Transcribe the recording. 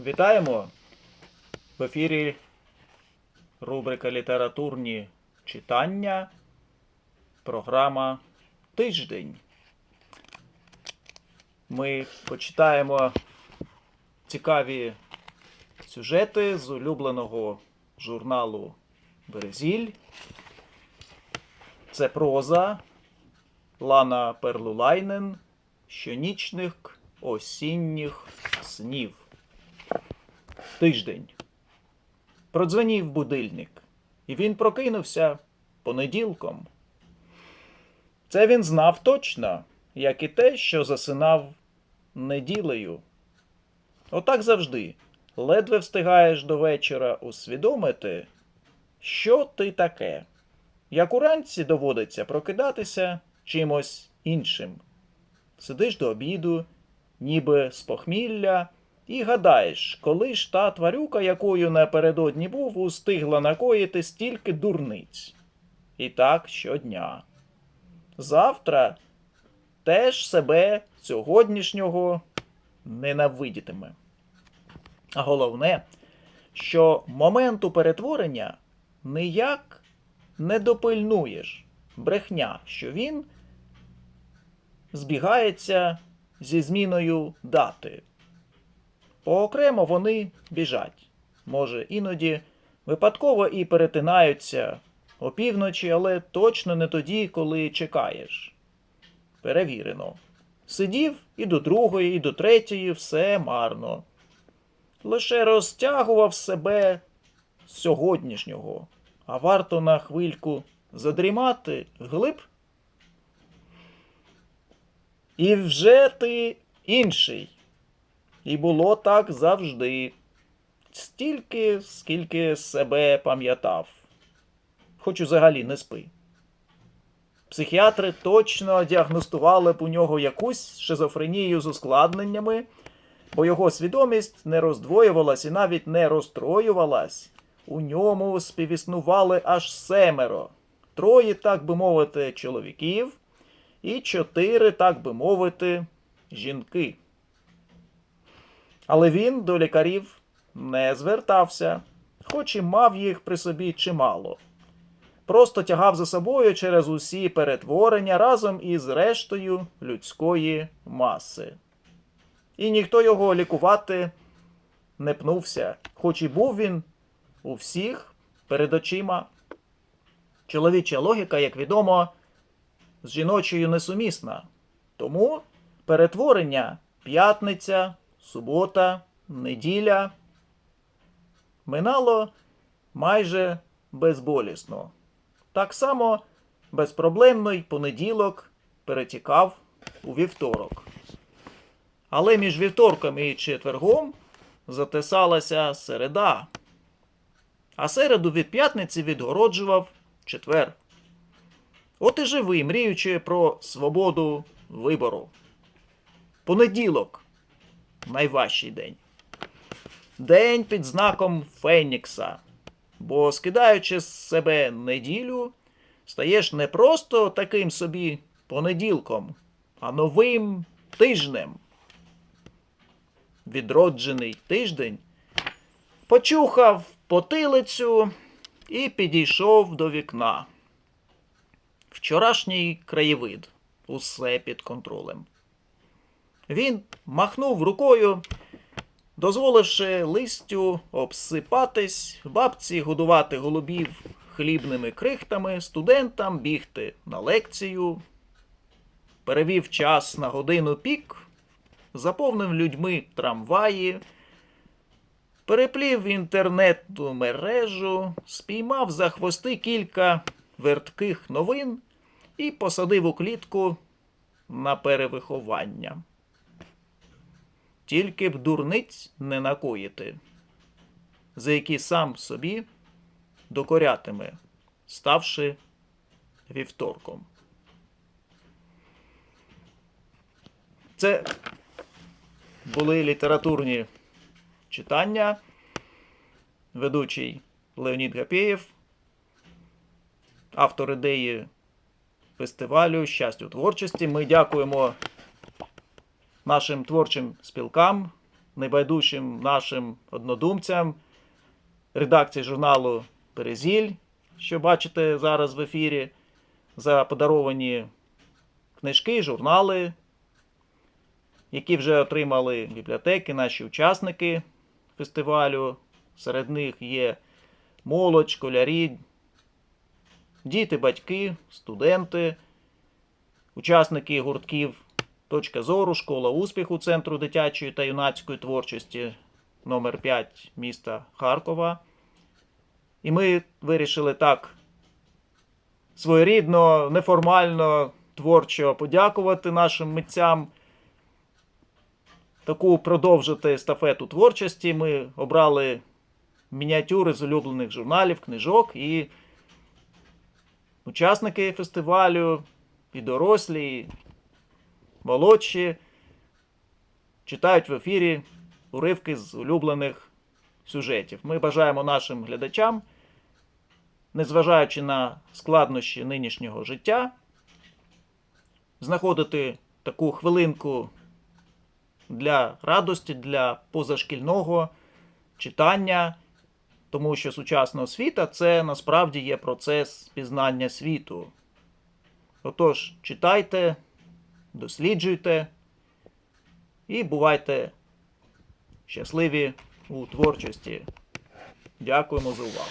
Вітаємо! В ефірі рубрика Літературні читання. Програма Тиждень. Ми почитаємо цікаві сюжети з улюбленого журналу Березіль. Це проза Лана Перлулайнен Щонічних осінніх снів. Тиждень. Продзвонів будильник, і він прокинувся понеділком. Це він знав точно, як і те, що засинав неділею. Отак завжди. Ледве встигаєш до вечора усвідомити, що ти таке. Як уранці доводиться прокидатися чимось іншим. Сидиш до обіду, ніби з похмілля, і гадаєш, коли ж та тварюка, якою напередодні був, устигла накоїти стільки дурниць. І так щодня. Завтра теж себе сьогоднішнього ненавидітиме. А головне, що моменту перетворення ніяк не допильнуєш брехня, що він збігається зі зміною дати. Поокремо вони біжать. Може, іноді випадково і перетинаються опівночі, але точно не тоді, коли чекаєш. Перевірено. Сидів і до другої, і до третьої все марно. Лише розтягував себе з сьогоднішнього, а варто на хвильку задрімати глиб. І вже ти інший. І було так завжди. Стільки, скільки себе пам'ятав. Хоч взагалі не спи. Психіатри точно діагностували б у нього якусь шизофренію з ускладненнями, бо його свідомість не роздвоювалась і навіть не розстроювалась. У ньому співіснували аж семеро. Троє, так би мовити, чоловіків, і чотири, так би мовити, жінки. Але він до лікарів не звертався, хоч і мав їх при собі чимало. Просто тягав за собою через усі перетворення разом із рештою людської маси. І ніхто його лікувати не пнувся, хоч і був він у всіх перед очима. Чоловіча логіка, як відомо, з жіночою несумісна. Тому перетворення п'ятниця, субота, неділя минало майже безболісно. Так само безпроблемно й понеділок перетікав у вівторок. Але між вівторком і четвергом затисалася середа, а середу від п'ятниці відгороджував четвер. От і живи, мріючи про свободу вибору. Понеділок найважчий день. День під знаком Фенікса. Бо скидаючи з себе неділю, стаєш не просто таким собі понеділком, а новим тижнем. Відроджений тиждень почухав потилицю і підійшов до вікна. Вчорашній краєвид, усе під контролем. Він махнув рукою, дозволивши листю обсипатись, бабці годувати голубів хлібними крихтами, студентам бігти на лекцію, перевів час на годину пік, заповнив людьми трамваї, переплів інтернетну мережу, спіймав за хвости кілька вертких новин і посадив у клітку на перевиховання. Тільки б дурниць не накоїти, за які сам собі докорятиме, ставши вівторком. Це були літературні читання. Ведучий Леонід Гапєєв, автор ідеї фестивалю Щастя у творчості. Ми дякуємо нашим творчим спілкам, найбайдужчим нашим однодумцям, редакції журналу Перезіль, що бачите зараз в ефірі, за подаровані книжки, журнали, які вже отримали бібліотеки, наші учасники фестивалю. Серед них є молодь, школярі, діти, батьки, студенти, учасники гуртків Точка зору, школа успіху Центру дитячої та юнацької творчості номер 5 міста Харкова. І ми вирішили так своєрідно, неформально, творчо подякувати нашим митцям. Таку продовжити естафету творчості. Ми обрали мініатюри з улюблених журналів, книжок і учасники фестивалю, і дорослі, молодші читають в ефірі уривки з улюблених сюжетів. Ми бажаємо нашим глядачам, незважаючи на складнощі нинішнього життя, знаходити таку хвилинку для радості, для позашкільного читання, тому що сучасна освіта це насправді є процес пізнання світу. Отож, читайте, досліджуйте і бувайте щасливі у творчості. Дякуємо за увагу.